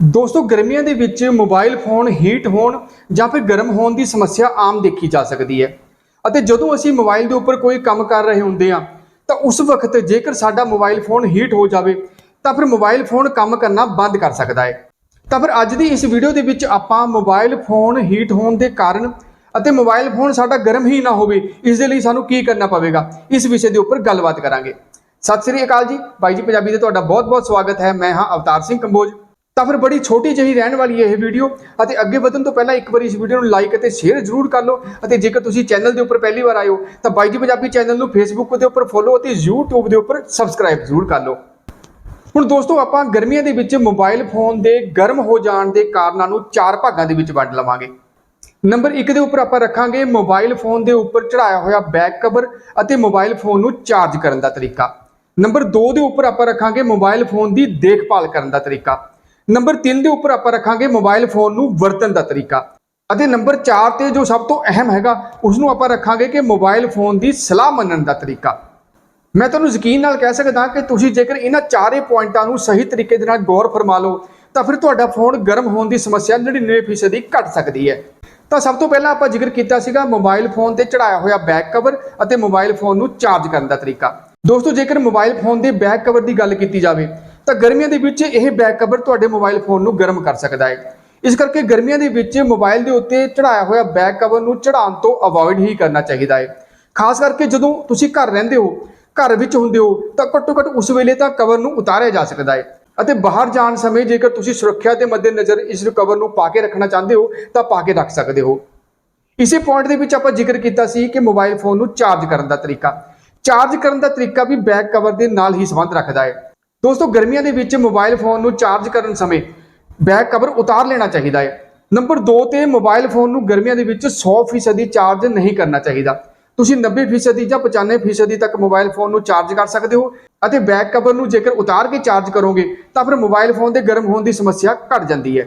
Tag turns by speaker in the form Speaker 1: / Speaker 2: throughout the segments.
Speaker 1: ਦੋਸਤੋ, ਗਰਮੀਆਂ ਦੇ ਵਿੱਚ ਮੋਬਾਈਲ ਫੋਨ ਹੀਟ ਹੋਣ ਜਾਂ ਫਿਰ ਗਰਮ ਹੋਣ ਦੀ ਸਮੱਸਿਆ ਆਮ ਦੇਖੀ ਜਾ ਸਕਦੀ ਹੈ। ਅਤੇ ਜਦੋਂ ਅਸੀਂ ਮੋਬਾਈਲ ਦੇ ਉੱਪਰ ਕੋਈ ਕੰਮ ਕਰ ਰਹੇ ਹੁੰਦੇ ਹਾਂ, ਤਾਂ ਉਸ ਵਕਤ ਜੇਕਰ ਸਾਡਾ ਮੋਬਾਈਲ ਫੋਨ ਹੀਟ ਹੋ ਜਾਵੇ, ਤਾਂ ਫਿਰ ਮੋਬਾਈਲ ਫੋਨ ਕੰਮ ਕਰਨਾ ਬੰਦ ਕਰ ਸਕਦਾ ਹੈ। ਤਾਂ ਫਿਰ ਅੱਜ ਦੀ ਇਸ ਵੀਡੀਓ ਦੇ ਵਿੱਚ ਆਪਾਂ ਮੋਬਾਈਲ ਫੋਨ ਹੀਟ ਹੋਣ ਦੇ ਕਾਰਨ ਅਤੇ ਮੋਬਾਈਲ ਫੋਨ ਸਾਡਾ ਗਰਮ ਹੀ ਨਾ ਹੋਵੇ, ਇਸ ਦੇ ਲਈ ਸਾਨੂੰ ਕੀ ਕਰਨਾ ਪਵੇਗਾ? ਇਸ ਵਿਸ਼ੇ ਦੇ ਉੱਪਰ ਗੱਲਬਾਤ ਕਰਾਂਗੇ। ਸਤਿ ਸ੍ਰੀ ਅਕਾਲ ਜੀ। ਬਾਈ ਜੀ, ਪੰਜਾਬੀ ਦੇ ਤੁਹਾਡਾ ਬਹੁਤ-ਬਹੁਤ ਸਵਾਗਤ ਹੈ। ਮੈਂ ਹਾਂ ਅਵਤਾਰ ਸਿੰਘ ਕੰਬੋਜ। ਤਾਂ ਫਿਰ ਬੜੀ ਛੋਟੀ ਜਿਹੀ ਰਹਿਣ ਵਾਲੀ ਹੈ ਇਹ ਵੀਡੀਓ ਅਤੇ ਅੱਗੇ ਵਧਣ ਤੋਂ ਪਹਿਲਾਂ ਇੱਕ ਵਾਰੀ ਇਸ ਵੀਡੀਓ ਨੂੰ ਲਾਈਕ ਅਤੇ ਸ਼ੇਅਰ ਜ਼ਰੂਰ ਕਰ ਲਓ। ਅਤੇ ਜੇਕਰ ਤੁਸੀਂ ਚੈਨਲ ਦੇ ਉੱਪਰ ਪਹਿਲੀ ਵਾਰ ਆਏ ਹੋ, ਤਾਂ ਬਾਈ ਜੀ ਪੰਜਾਬੀ ਚੈਨਲ ਨੂੰ ਫੇਸਬੁੱਕ ਦੇ ਉੱਪਰ ਫੋਲੋ ਅਤੇ YouTube ਦੇ ਉੱਪਰ ਸਬਸਕ੍ਰਾਈਬ ਜ਼ਰੂਰ ਕਰ ਲਓ। ਹੁਣ ਦੋਸਤੋ, ਆਪਾਂ ਗਰਮੀਆਂ ਦੇ ਵਿੱਚ ਮੋਬਾਈਲ ਫੋਨ ਦੇ ਗਰਮ ਹੋ ਜਾਣ ਦੇ ਕਾਰਨਾਂ ਨੂੰ ਚਾਰ ਭਾਗਾਂ ਦੇ ਵਿੱਚ ਵੰਡ ਲਵਾਂਗੇ। ਨੰਬਰ 1 ਦੇ ਉੱਪਰ ਆਪਾਂ ਰੱਖਾਂਗੇ ਮੋਬਾਈਲ ਫੋਨ ਦੇ ਉੱਪਰ ਚੜਾਇਆ ਹੋਇਆ ਬੈਕ ਕਵਰ ਅਤੇ ਮੋਬਾਈਲ ਫੋਨ ਨੂੰ ਚਾਰਜ ਕਰਨ ਦਾ ਤਰੀਕਾ। ਨੰਬਰ 2 ਦੇ ਉੱਪਰ ਆਪਾਂ ਰੱਖਾਂਗੇ ਮੋਬਾਈਲ ਫੋਨ ਦੀ ਦੇਖਭਾਲ ਕਰਨ ਦਾ ਤਰੀਕਾ। ਨੰਬਰ 3 ਦੇ ਉੱਪਰ ਆਪਾਂ ਰੱਖਾਂਗੇ ਮੋਬਾਈਲ ਫੋਨ ਨੂੰ ਵਰਤਣ ਦਾ ਤਰੀਕਾ। ਅਤੇ ਨੰਬਰ 4 ਤੇ ਜੋ ਸਭ ਤੋਂ ਅਹਿਮ ਹੈਗਾ ਉਸ ਨੂੰ ਆਪਾਂ ਰੱਖਾਂਗੇ ਕਿ ਮੋਬਾਈਲ ਫੋਨ ਦੀ ਸਲਾਹ ਮੰਨਣ ਦਾ ਤਰੀਕਾ। ਮੈਂ ਤੁਹਾਨੂੰ ਯਕੀਨ ਨਾਲ ਕਹਿ ਸਕਦਾ ਕਿ ਤੁਸੀਂ ਜੇਕਰ ਇਹਨਾਂ ਚਾਰੇ ਪੁਆਇੰਟਾਂ ਨੂੰ ਸਹੀ ਤਰੀਕੇ ਦੇ ਨਾਲ ਗੌਰ ਫਰਮਾ ਲਓ, ਤਾਂ ਫਿਰ ਤੁਹਾਡਾ ਫੋਨ ਗਰਮ ਹੋਣ ਦੀ ਸਮੱਸਿਆ 99% ਘਟ ਸਕਦੀ ਹੈ। ਤਾਂ ਸਭ ਤੋਂ ਪਹਿਲਾਂ ਆਪਾਂ ਜ਼ਿਕਰ ਕੀਤਾ ਸੀਗਾ ਮੋਬਾਈਲ ਫੋਨ ਤੇ ਚੜਾਇਆ ਹੋਇਆ ਬੈਕ ਕਵਰ ਅਤੇ ਮੋਬਾਈਲ ਫੋਨ ਨੂੰ ਚਾਰਜ ਕਰਨ ਦਾ ਤਰੀਕਾ। ਦੋਸਤੋ, ਜੇਕਰ ਮੋਬਾਈਲ ਫੋਨ ਦੇ ਬੈਕ ਕਵਰ ਦੀ ਗੱਲ ਕੀਤੀ ਜਾਵੇ ਤਾਂ ਗਰਮੀਆਂ ਦੇ ਵਿੱਚ ਇਹ ਬੈਕ ਕਵਰ ਤੁਹਾਡੇ ਮੋਬਾਈਲ ਫੋਨ ਨੂੰ ਗਰਮ ਕਰ ਸਕਦਾ ਹੈ। ਇਸ ਕਰਕੇ ਗਰਮੀਆਂ ਦੇ ਵਿੱਚ ਮੋਬਾਈਲ ਦੇ ਉੱਤੇ ਚੜਾਇਆ ਹੋਇਆ ਬੈਕ ਕਵਰ ਨੂੰ ਚੜਾਉਣ ਤੋਂ ਅਵੋਇਡ ਹੀ ਕਰਨਾ ਚਾਹੀਦਾ ਹੈ। ਖਾਸ ਕਰਕੇ ਜਦੋਂ ਤੁਸੀਂ ਘਰ ਰਹਿੰਦੇ ਹੋ, ਘਰ ਵਿੱਚ ਹੁੰਦੇ ਹੋ, ਤਾਂ ਘੱਟੋ ਘੱਟ ਉਸ ਵੇਲੇ ਤਾਂ ਕਵਰ ਨੂੰ ਉਤਾਰਿਆ ਜਾ ਸਕਦਾ ਹੈ ਅਤੇ ਬਾਹਰ ਜਾਣ ਸਮੇਂ ਜੇਕਰ ਤੁਸੀਂ ਸੁਰੱਖਿਆ ਦੇ ਮੱਦੇਨਜ਼ਰ ਇਸ ਕਵਰ ਨੂੰ ਪਾ ਕੇ ਰੱਖਣਾ ਚਾਹੁੰਦੇ ਹੋ, ਤਾਂ ਪਾ ਕੇ ਰੱਖ ਸਕਦੇ ਹੋ। ਇਸੇ ਪੁਆਇੰਟ ਦੇ ਵਿੱਚ ਆਪਾਂ ਜ਼ਿਕਰ ਕੀਤਾ ਸੀ ਕਿ ਮੋਬਾਈਲ ਫੋਨ ਨੂੰ ਚਾਰਜ ਕਰਨ ਦਾ ਤਰੀਕਾ। ਚਾਰਜ ਕਰਨ ਦਾ ਤਰੀਕਾ ਵੀ ਬੈਕ ਕਵਰ ਦੇ ਨਾਲ ਹੀ ਸੰਬੰਧ ਰੱਖਦਾ ਹੈ। ਦੋਸਤੋ, ਗਰਮੀਆਂ ਦੇ ਵਿੱਚ ਮੋਬਾਈਲ ਫੋਨ ਨੂੰ ਚਾਰਜ ਕਰਨ ਸਮੇਂ ਬੈਕ ਕਵਰ ਉਤਾਰ ਲੈਣਾ ਚਾਹੀਦਾ ਹੈ। ਨੰਬਰ 2 ਤੇ ਮੋਬਾਈਲ ਫੋਨ ਨੂੰ ਗਰਮੀਆਂ ਦੇ ਵਿੱਚ 100% ਚਾਰਜ ਨਹੀਂ ਕਰਨਾ ਚਾਹੀਦਾ। ਤੁਸੀਂ 90% ਜਾਂ 95% ਤੱਕ ਮੋਬਾਈਲ ਫੋਨ ਨੂੰ ਚਾਰਜ ਕਰ ਸਕਦੇ ਹੋ ਅਤੇ ਬੈਕ ਕਵਰ ਨੂੰ ਜੇਕਰ ਉਤਾਰ ਕੇ ਚਾਰਜ ਕਰੋਗੇ, ਤਾਂ ਫਿਰ ਮੋਬਾਈਲ ਫੋਨ ਦੇ ਗਰਮ ਹੋਣ ਦੀ ਸਮੱਸਿਆ ਘਟ ਜਾਂਦੀ ਹੈ।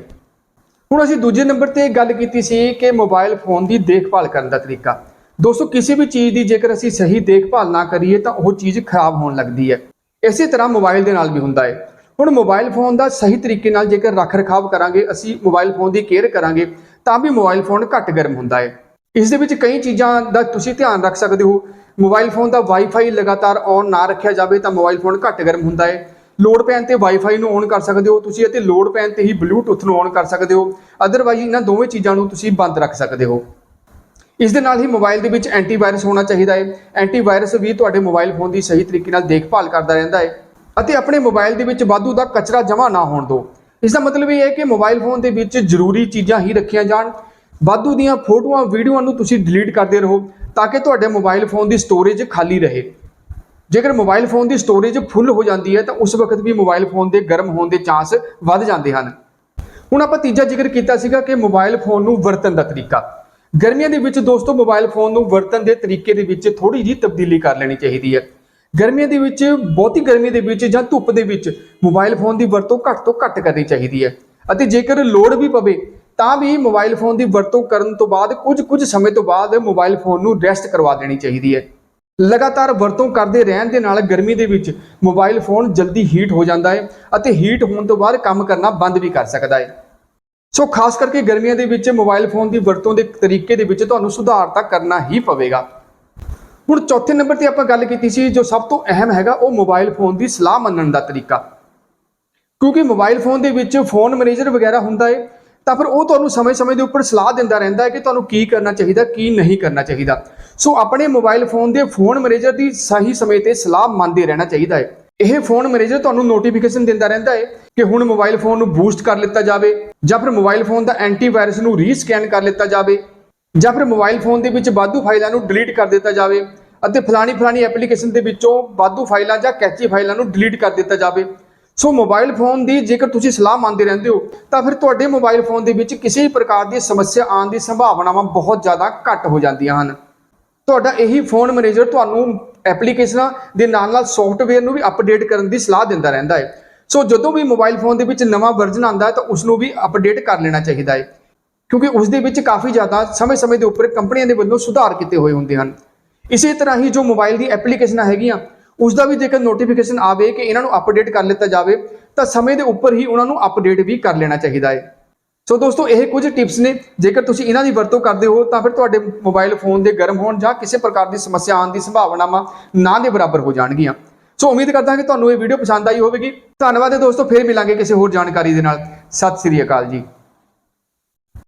Speaker 1: ਹੁਣ ਅਸੀਂ ਦੂਜੇ ਨੰਬਰ ਤੇ ਗੱਲ ਕੀਤੀ ਸੀ ਕਿ ਮੋਬਾਈਲ ਫੋਨ ਦੀ ਦੇਖਭਾਲ ਕਰਨ ਦਾ ਤਰੀਕਾ। ਦੋਸਤੋ, ਕਿਸੇ ਵੀ ਚੀਜ਼ ਦੀ ਜੇਕਰ ਅਸੀਂ ਸਹੀ ਦੇਖਭਾਲ ਨਾ ਕਰੀਏ, ਤਾਂ ਉਹ ਚੀਜ਼ ਖਰਾਬ ਹੋਣ ਲੱਗਦੀ ਹੈ। ਇਸੇ ਤਰ੍ਹਾਂ ਮੋਬਾਈਲ ਦੇ ਨਾਲ ਵੀ ਹੁੰਦਾ ਹੈ। ਹੁਣ ਮੋਬਾਈਲ ਫੋਨ ਦਾ ਸਹੀ ਤਰੀਕੇ ਨਾਲ ਜੇਕਰ ਰੱਖ ਰਖਾਵ ਕਰਾਂਗੇ, ਅਸੀਂ ਮੋਬਾਈਲ ਫੋਨ ਦੀ ਕੇਅਰ ਕਰਾਂਗੇ, ਤਾਂ ਵੀ ਮੋਬਾਈਲ ਫੋਨ ਘੱਟ ਗਰਮ ਹੁੰਦਾ ਹੈ। ਇਸ ਦੇ ਵਿੱਚ ਕਈ ਚੀਜ਼ਾਂ ਦਾ ਤੁਸੀਂ ਧਿਆਨ ਰੱਖ ਸਕਦੇ ਹੋ। ਮੋਬਾਈਲ ਫੋਨ ਦਾ ਵਾਈਫਾਈ ਲਗਾਤਾਰ ਔਨ ਨਾ ਰੱਖਿਆ ਜਾਵੇ ਤਾਂ ਮੋਬਾਈਲ ਫੋਨ ਘੱਟ ਗਰਮ ਹੁੰਦਾ ਹੈ। ਲੋਡ ਪੈਣ ਤੇ ਵਾਈਫਾਈ ਨੂੰ ਔਨ ਕਰ ਸਕਦੇ ਹੋ। ਤੁਸੀਂ ਅਤੇ ਲੋਡ ਪੈਣ ਤੇ ਹੀ ਬਲੂਟੁੱਥ ਨੂੰ ਔਨ ਕਰ ਸਕਦੇ ਹੋ। ਅਦਰਵਾਈਜ਼ ਇਹਨਾਂ ਦੋਵੇਂ ਚੀਜ਼ਾਂ ਨੂੰ ਤੁਸੀਂ ਬੰਦ ਰੱਖ ਸਕਦੇ ਹੋ। ਇਸ ਦੇ ਨਾਲ ਹੀ ਮੋਬਾਈਲ ਦੇ ਵਿੱਚ ਐਂਟੀਵਾਇਰਸ ਹੋਣਾ ਚਾਹੀਦਾ ਹੈ। ਐਂਟੀਵਾਇਰਸ ਵੀ ਤੁਹਾਡੇ ਮੋਬਾਈਲ ਫੋਨ ਦੀ ਸਹੀ ਤਰੀਕੇ ਨਾਲ ਦੇਖਭਾਲ ਕਰਦਾ ਰਹਿੰਦਾ ਹੈ ਅਤੇ ਆਪਣੇ ਮੋਬਾਈਲ ਦੇ ਵਿੱਚ ਵਾਧੂ ਦਾ ਕਚਰਾ ਜਮ੍ਹਾਂ ਨਾ ਹੋਣ ਦਿਓ। ਇਸ ਦਾ ਮਤਲਬ ਇਹ ਹੈ ਕਿ ਮੋਬਾਈਲ ਫੋਨ ਦੇ ਵਿੱਚ ਜ਼ਰੂਰੀ ਚੀਜ਼ਾਂ ਹੀ ਰੱਖੀਆਂ ਜਾਣ। ਵਾਧੂ ਦੀਆਂ ਫੋਟੋਆਂ, ਵੀਡੀਓਆਂ ਨੂੰ ਤੁਸੀਂ ਡਿਲੀਟ ਕਰਦੇ ਰਹੋ ਤਾਂ ਕਿ ਤੁਹਾਡੇ ਮੋਬਾਈਲ ਫੋਨ ਦੀ ਸਟੋਰੇਜ ਖਾਲੀ ਰਹੇ। ਜੇਕਰ ਮੋਬਾਈਲ ਫੋਨ ਦੀ ਸਟੋਰੇਜ ਫੁੱਲ ਹੋ ਜਾਂਦੀ ਹੈ ਤਾਂ ਉਸ ਵਕਤ ਵੀ ਮੋਬਾਈਲ ਫੋਨ ਦੇ ਗਰਮ ਹੋਣ ਦੇ ਚਾਂਸ ਵੱਧ ਜਾਂਦੇ ਹਨ। ਹੁਣ ਆਪਾਂ ਤੀਜਾ ਜ਼ਿਕਰ ਕੀਤਾ ਸੀਗਾ ਕਿ ਮੋਬਾਈਲ ਫੋਨ ਨੂੰ ਵਰਤਣ ਦਾ ਤਰੀਕਾ। ਗਰਮੀਆਂ ਦੇ ਵਿੱਚ ਦੋਸਤੋ ਮੋਬਾਈਲ ਫੋਨ ਨੂੰ ਵਰਤਣ ਦੇ ਤਰੀਕੇ ਦੇ ਵਿੱਚ ਥੋੜੀ ਜਿਹੀ ਤਬਦੀਲੀ ਕਰ ਲੈਣੀ ਚਾਹੀਦੀ ਹੈ। ਗਰਮੀਆਂ ਦੇ ਵਿੱਚ, ਬਹੁਤੀ ਗਰਮੀ ਦੇ ਵਿੱਚ ਜਾਂ ਧੁੱਪ ਦੇ ਵਿੱਚ ਮੋਬਾਈਲ ਫੋਨ ਦੀ ਵਰਤੋਂ ਘੱਟ ਤੋਂ ਘੱਟ ਕਰਨੀ ਚਾਹੀਦੀ ਹੈ। ਅਤੇ ਜੇਕਰ ਲੋੜ ਵੀ ਪਵੇ, ਤਾਂ ਵੀ ਮੋਬਾਈਲ ਫੋਨ ਦੀ ਵਰਤੋਂ ਕਰਨ ਤੋਂ ਬਾਅਦ ਕੁਝ ਕੁਝ ਸਮੇਂ ਤੋਂ ਬਾਅਦ ਮੋਬਾਈਲ ਫੋਨ ਨੂੰ ਰੈਸਟ ਕਰਵਾ ਦੇਣੀ ਚਾਹੀਦੀ ਹੈ। ਲਗਾਤਾਰ ਵਰਤੋਂ ਕਰਦੇ ਰਹਿਣ ਦੇ ਨਾਲ ਗਰਮੀ ਦੇ ਵਿੱਚ ਮੋਬਾਈਲ ਫੋਨ ਜਲਦੀ ਹੀਟ ਹੋ ਜਾਂਦਾ ਹੈ ਅਤੇ ਹੀਟ ਹੋਣ ਤੋਂ ਬਾਅਦ ਕੰਮ ਕਰਨਾ ਬੰਦ ਵੀ ਕਰ ਸਕਦਾ ਹੈ। ਸੋ ਖਾਸ ਕਰਕੇ ਗਰਮੀਆਂ ਦੇ ਵਿੱਚ ਮੋਬਾਈਲ ਫੋਨ ਦੀ ਵਰਤੋਂ ਦੇ ਤਰੀਕੇ ਦੇ ਵਿੱਚ ਤੁਹਾਨੂੰ ਸੁਧਾਰ ਤਾਂ ਕਰਨਾ ਹੀ ਪਵੇਗਾ। ਹੁਣ ਚੌਥੇ ਨੰਬਰ ਤੇ ਆਪਾਂ ਗੱਲ ਕੀਤੀ ਸੀ, ਜੋ ਸਭ ਤੋਂ ਅਹਿਮ ਹੈਗਾ, ਉਹ ਮੋਬਾਈਲ ਫੋਨ ਦੀ ਸਲਾਹ ਮੰਨਣ ਦਾ ਤਰੀਕਾ। ਕਿਉਂਕਿ ਮੋਬਾਈਲ ਫੋਨ ਦੇ ਵਿੱਚ ਫੋਨ ਮੈਨੇਜਰ ਵਗੈਰਾ ਹੁੰਦਾ ਹੈ ਤਾਂ ਫਿਰ ਉਹ ਤੁਹਾਨੂੰ ਸਮੇਂ-ਸਮੇਂ ਦੇ ਉੱਪਰ ਸਲਾਹ ਦਿੰਦਾ ਰਹਿੰਦਾ ਹੈ ਕਿ ਤੁਹਾਨੂੰ ਕੀ ਕਰਨਾ ਚਾਹੀਦਾ, ਕੀ ਨਹੀਂ ਕਰਨਾ ਚਾਹੀਦਾ। ਸੋ ਆਪਣੇ ਮੋਬਾਈਲ ਫੋਨ ਦੇ ਫੋਨ ਮੈਨੇਜਰ ਦੀ ਸਹੀ ਸਮੇਂ ਤੇ ਸਲਾਹ ਮੰਨਦੇ ਰਹਿਣਾ ਚਾਹੀਦਾ ਹੈ ਇਹ ਫੋਨ ਮੈਨੇਜਰ ਤੁਹਾਨੂੰ ਨੋਟੀਫਿਕੇਸ਼ਨ ਦਿੰਦਾ ਰਹਿੰਦਾ ਹੈ ਕਿ ਹੁਣ ਮੋਬਾਈਲ ਫੋਨ ਨੂੰ ਬੂਸਟ ਕਰ ਲਿੱਤਾ ਜਾਵੇ। ਜਾਂ ਫਿਰ ਮੋਬਾਈਲ ਫੋਨ ਦਾ ਐਂਟੀਵਾਇਰਸ ਨੂੰ ਰੀਸਕੈਨ ਕਰ ਲਿੱਤਾ ਜਾਵੇ, ਜਾਂ ਫਿਰ ਮੋਬਾਈਲ ਫੋਨ ਦੇ ਵਿੱਚ ਵਾਧੂ ਫਾਈਲਾਂ ਨੂੰ ਡਿਲੀਟ ਕਰ ਦਿੱਤਾ ਜਾਵੇ ਅਤੇ ਫਲਾਣੀ ਫਲਾਣੀ ਐਪਲੀਕੇਸ਼ਨ ਦੇ ਵਿੱਚੋਂ ਵਾਧੂ ਫਾਈਲਾਂ ਜਾਂ ਕੈਚੀ ਫਾਈਲਾਂ ਨੂੰ ਡਿਲੀਟ ਕਰ ਦਿੱਤਾ ਜਾਵੇ। ਸੋ ਮੋਬਾਈਲ ਫੋਨ ਦੀ ਜੇਕਰ ਤੁਸੀਂ ਸਲਾਹ ਮੰਨਦੇ ਰਹਿੰਦੇ ਹੋ, ਤਾਂ ਫਿਰ ਤੁਹਾਡੇ ਮੋਬਾਈਲ ਫੋਨ ਦੇ ਵਿੱਚ ਕਿਸੇ ਵੀ ਪ੍ਰਕਾਰ ਦੀ ਸਮੱਸਿਆ ਆਉਣ ਦੀ ਸੰਭਾਵਨਾਵਾਂ ਬਹੁਤ ਜ਼ਿਆਦਾ ਘੱਟ ਹੋ ਜਾਂਦੀਆਂ ਹਨ। ਤੁਹਾਡਾ ਇਹੀ ਫੋਨ ਮੈਨੇਜਰ ਤੁਹਾਨੂੰ ਐਪਲੀਕੇਸ਼ਨਾਂ ਦੇ ਨਾਲ ਨਾਲ ਸੌਫਟਵੇਅਰ ਨੂੰ ਵੀ ਅਪਡੇਟ ਕਰਨ ਦੀ ਸਲਾਹ ਦਿੰਦਾ ਰਹਿੰਦਾ ਹੈ। ਸੋ ਜਦੋਂ ਵੀ ਮੋਬਾਈਲ ਫੋਨ ਦੇ ਵਿੱਚ ਨਵਾਂ ਵਰਜ਼ਨ ਆਉਂਦਾ ਹੈ ਤਾਂ ਉਸ ਨੂੰ ਵੀ ਅਪਡੇਟ ਕਰ ਲੈਣਾ ਚਾਹੀਦਾ ਹੈ। ਕਿਉਂਕਿ ਉਸ ਦੇ ਵਿੱਚ ਕਾਫੀ ਜ਼ਿਆਦਾ ਸਮੇਂ-ਸਮੇਂ ਦੇ ਉੱਪਰ ਕੰਪਨੀਆਂ ਦੇ ਵੱਲੋਂ ਸੁਧਾਰ ਕੀਤੇ ਹੋਏ ਹੁੰਦੇ ਹਨ। ਇਸੇ ਤਰ੍ਹਾਂ ਹੀ ਜੋ ਮੋਬਾਈਲ ਦੀ ਐਪਲੀਕੇਸ਼ਨਾਂ ਹੈਗੀਆਂ ਉਸ ਦਾ ਵੀ ਜੇਕਰ ਨੋਟੀਫਿਕੇਸ਼ਨ ਆਵੇ ਕਿ ਇਹਨਾਂ ਨੂੰ ਅਪਡੇਟ ਕਰ ਲਿੱਤਾ ਜਾਵੇ, ਤਾਂ ਸਮੇਂ ਦੇ ਉੱਪਰ ਹੀ ਉਹਨਾਂ ਨੂੰ ਅਪਡੇਟ ਵੀ ਕਰ ਲੈਣਾ ਚਾਹੀਦਾ ਹੈ। ਸੋ ਦੋਸਤੋ, ਇਹ ਕੁਝ ਟਿਪਸ ਨੇ। ਜੇਕਰ ਤੁਸੀਂ ਇਹਨਾਂ ਦੀ ਵਰਤੋਂ ਕਰਦੇ ਹੋ, ਤਾਂ ਫਿਰ ਤੁਹਾਡੇ ਮੋਬਾਈਲ ਫੋਨ ਦੇ ਗਰਮ ਹੋਣ ਜਾਂ ਕਿਸੇ ਪ੍ਰਕਾਰ ਦੀ ਸਮੱਸਿਆ ਆਉਣ ਦੀ ਸੰਭਾਵਨਾਵਾਂ ਨਾ ਦੇ ਬਰਾਬਰ ਹੋ ਜਾਣਗੀਆਂ। ਸੋ ਉਮੀਦ ਕਰਦਾ ਕਿ ਤੁਹਾਨੂੰ ਇਹ ਵੀਡੀਓ ਪਸੰਦ ਆਈ ਹੋਵੇਗੀ। ਧੰਨਵਾਦ ਹੈ ਦੋਸਤੋ, ਫੇਰ ਮਿਲਾਂਗੇ ਕਿਸੇ ਹੋਰ ਜਾਣਕਾਰੀ ਦੇ ਨਾਲ। ਸਤਿ ਸ੍ਰੀ ਅਕਾਲ ਜੀ।